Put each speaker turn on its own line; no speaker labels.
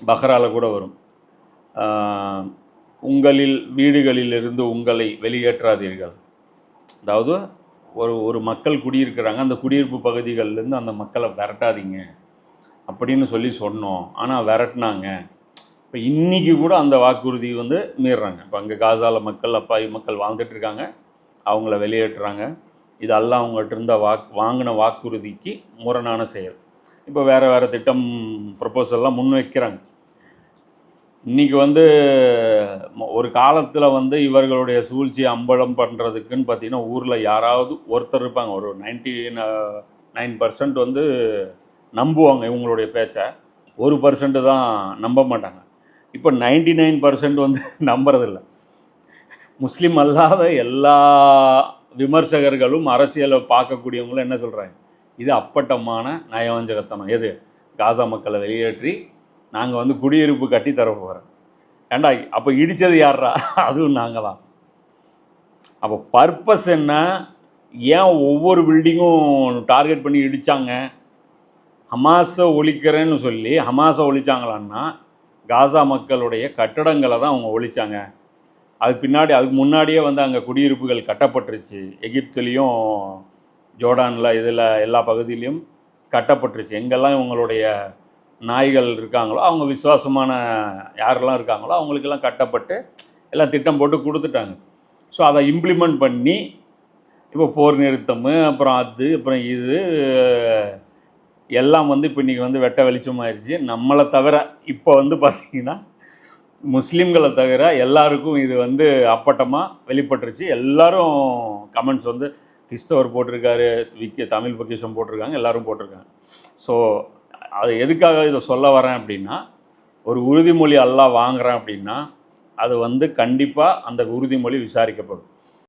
பஹ்ரால கூட வரும். உங்களில் வீடுகளிலிருந்து உங்களை வெளியேற்றாதீர்கள். அதாவது ஒரு ஒரு மக்கள் குடியிருக்கிறாங்க அந்த குடியிருப்பு பகுதிகள்லேருந்து அந்த மக்களை விரட்டாதீங்க. அப்படின்னு சொல்லி சொன்னோம். ஆனால் விரட்டினாங்க. இப்போ இன்றைக்கி கூட அந்த வாக்குறுதி வந்து மீறுறாங்க. இப்போ அங்கே காசால மக்கள் அப்பாவி மக்கள் வாழ்ந்துட்டு இருக்காங்க அவங்கள வெளியேற்றுறாங்க. இதெல்லாம் அவங்ககிட்ட இருந்த வாக் வாங்கின வாக்குறுதிக்கு முரணான செயல். இப்போ வேறு வேறு திட்டம் ப்ரப்போசல்லாம் முன் வைக்கிறாங்க இன்றைக்கி வந்து ம- ஒரு காலத்தில் வந்து இவர்களுடைய சூழ்ச்சியை அம்பலம் பண்ணுறதுக்குன்னு பார்த்தீங்கன்னா ஊரில் யாராவது ஒருத்தர் இருப்பாங்க. ஒரு நைன்டி நைன் பர்சன்ட் வந்து நம்புவாங்க இவங்களுடைய பேச்சை. ஒரு பர்சன்ட் தான் நம்ப மாட்டாங்க. இப்போ நைன்டி நைன் பர்சன்ட் வந்து நம்புறதில்ல. முஸ்லீம் அல்லாத எல்லா விமர்சகர்களும் அரசியலை பார்க்கக்கூடியவங்களும் என்ன சொல்கிறாங்க இது அப்பட்டமான நயவஞ்சகத்தனம். எது? காசா மக்களை வெளியேற்றி நாங்கள் வந்து குடியிருப்பு கட்டி தர போகிறோம் ஏண்டா அப்போ இடித்தது யார்ரா அதுவும் நாங்கள் தான். அப்போ பர்பஸ் என்ன? ஏன் ஒவ்வொரு பில்டிங்கும் டார்கெட் பண்ணி இடித்தாங்க ஹமாஸை ஒழிக்கிறேன்னு சொல்லி ஹமாஸை ஒழிச்சாங்களான்னா காசா மக்களுடைய கட்டடங்களை தான் அவங்க ஒழிச்சாங்க. அதுக்கு பின்னாடி அதுக்கு முன்னாடியே வந்து அங்கே குடியிருப்புகள் கட்டப்பட்டுருச்சு. எகிப்துலேயும் ஜோர்டானில் இதில் எல்லா பகுதியிலையும் கட்டப்பட்டுருச்சு. எங்கெல்லாம் இவங்களுடைய நாய்கள் இருக்காங்களோ அவங்க விசுவாசமான யாரெல்லாம் இருக்காங்களோ அவங்களுக்கெல்லாம் கட்டப்பட்டு எல்லாம் திட்டம் போட்டு கொடுத்துட்டாங்க. ஸோ அதை இம்ப்ளிமெண்ட் பண்ணி இப்போ போர் நிறுத்தம் அப்புறம் அது அப்புறம் இது எல்லாம் வந்து இப்போ இன்றைக்கி வந்து வெட்ட வெளிச்சமாயிருச்சு. நம்மளை தவிர இப்போ வந்து பார்த்திங்கன்னா முஸ்லீம்களை தவிர எல்லாருக்கும் இது வந்து அப்பட்டமாக வெளிப்பட்டுருச்சு. எல்லோரும் கமெண்ட்ஸ் வந்து கிறிஸ்தவர் போட்டிருக்காரு விக்கி தமிழ் பொக்கிஷம் போட்டிருக்காங்க எல்லாரும் போட்டிருக்காங்க. ஸோ அது எதுக்காக இதை சொல்ல வரேன் அப்படின்னா ஒரு உறுதிமொழி அல்லாஹ் வாங்குகிறேன் அப்படின்னா அது வந்து கண்டிப்பாக அந்த உறுதிமொழி விசாரிக்கப்படும்.